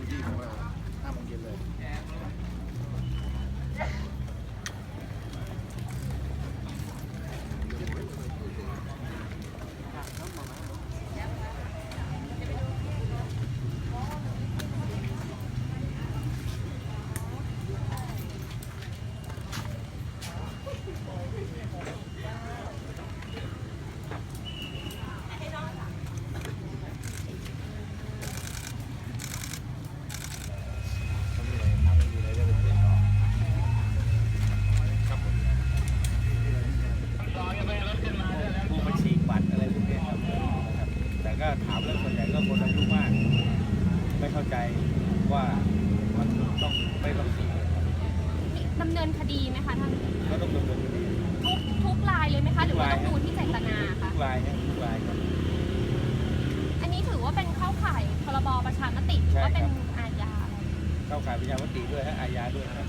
พื้นที่ของเราห้าโมงเย็นเลย ถามเรื่องส่วนใหญ่ก็คนอายุมาก ไม่เข้าใจว่ามันต้องไม่ต้องเสียครับดำเนินคดีไหมคะท่านก็ต้องดำเนินคดีทุกทุกรายเลยไหมคะหรือว่าทุต้อกงรายดูที่เจตนาทุคะกรายครับทุกรายครับอันนี้ถือว่าเป็นเข้าข่ายพรบประชามติหรือว่าใช่เป็นครับอาญาอะไรเข้าข่ายประชามติด้วยฮะอาญาด้วยครับ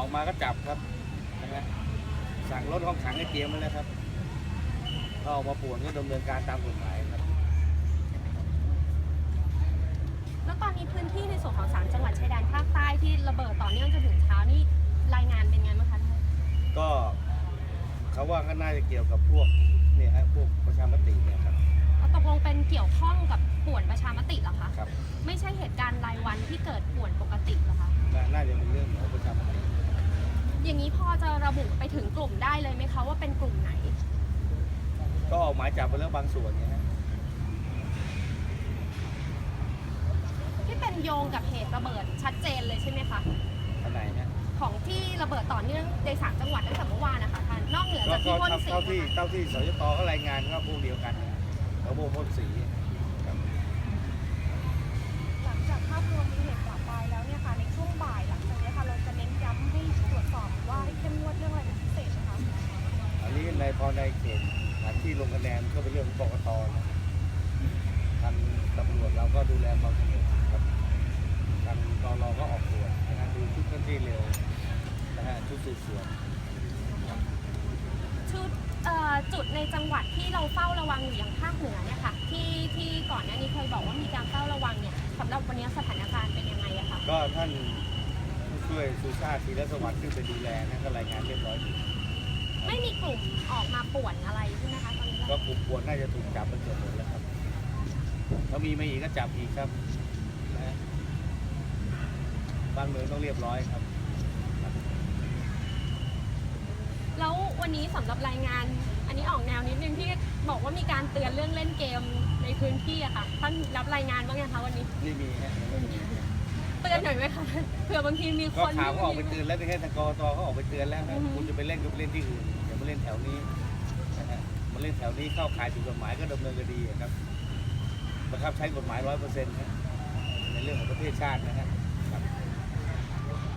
ออกมาก็จับครับนะฮะสั่งรถห้องขังให้เตรียมไว้แล้วครับถ้าออกมาป่วนก็ดำเนินการตามกฎหมายครับ แล้วตอนนี้พื้นที่ในส่วนของสามจังหวัดชายแดนภาคใต้ที่ระเบิดต่อเนื่องจนถึงเช้านี่รายงานเป็นไงบ้างคะท่านก็เขาว่าก็น่าจะเกี่ยวกับพวกเนี่ยฮะพวกประชามติเนี่ยครับ เอาตกลงเป็นเกี่ยวข้องกับป่วนประชามติเหรอคะ ครับ ไม่ใช่เหตุการณ์รายวันที่เกิดป่วนปกติเหรอคะ น่าน่าจะเป็นเรื่องของประชามติ อย่างนี้พอจะระบุไปถึงกลุ่มได้เลยไหมคะว่าเป็นกลุ่มไหน ก็ออกหมายจับไปแล้วบางส่วนเนี่ยฮะที่เป็นโยงกับเหตุระเบิดชัดเจนเลยใช่ไหมคะอันไหนฮะของที่ระเบิดต่อเนื่องในสามจังหวัดตั้งแต่เมื่อวานนะคะท่านนอกเหนือก็จากก็ที่พ่นสีเท่าที่นะคะเท่าที่สยตเขารายงานก็พวกเดียวกันนะเขาพวกพ่นสี พอในเขตสถานที่ลงคะแนนก็เป็นเรื่องของกกตนะทางตำรวจเราก็ดูแลความสงบครับทางกรก็ออกตรวจนะฮะดูชุดเคลื่อนที่เร็วนะฮะชุดสืบสวนชุดเอ่อจุดในจังหวัดที่เราเฝ้าระวังอยู่อย่างภาคเหนือเนี่ยค่ะที่ที่ก่อนหน้านี้เคยบอกว่ามีการเฝ้าระวังเนี่ยสำหรับวันนี้สถานการณ์เป็นยังไงอะคะก็ท่านผู้ช่วยสุชาติธีรสวัสดิ์ขึ้นไปดูแลนะก็รายงานเรียบร้อยอยู่ ไม่มีกลุ่มออกมาป่วนอะไรใช่ไหมคะตอนนี้ก็กลุ่มควรน่าจะถูกจับไปเกือบหมดแล้วครับถ้ามีมาอีกก็จับอีกครับนะฮะบ้านเมืองต้องเรียบร้อยครับ แล้ววันนี้สำหรับรายงาน อันนี้ออกแนวนิดนึงที่บอกว่ามีการเตือนเรื่องเล่นเกมในพื้นที่อะค่ะท่านรับรายงานบ้างยังคะวันนี้นี่มีฮะยังไม่มี เตือนหน่อยไหมคะเผื่อบางทีมีคก็นข่าวเขาออกไปที่เตือนแล้วนี่แค่ทางกรตเขาออกไปเตือนแล้วนะอือฮึคุณจะไปเล่นก็ไปเล่นที่อื่นอย่ามาเล่นแถวนี้นะฮะมาเล่นแถวนี้เข้าข่ายผิดกฎหมายก็ดำเนินคดีอะครับบังคับใช้กฎหมายร้อยเปอร์เซ็นต์ในเรื่องของประเทศชาตินะฮะ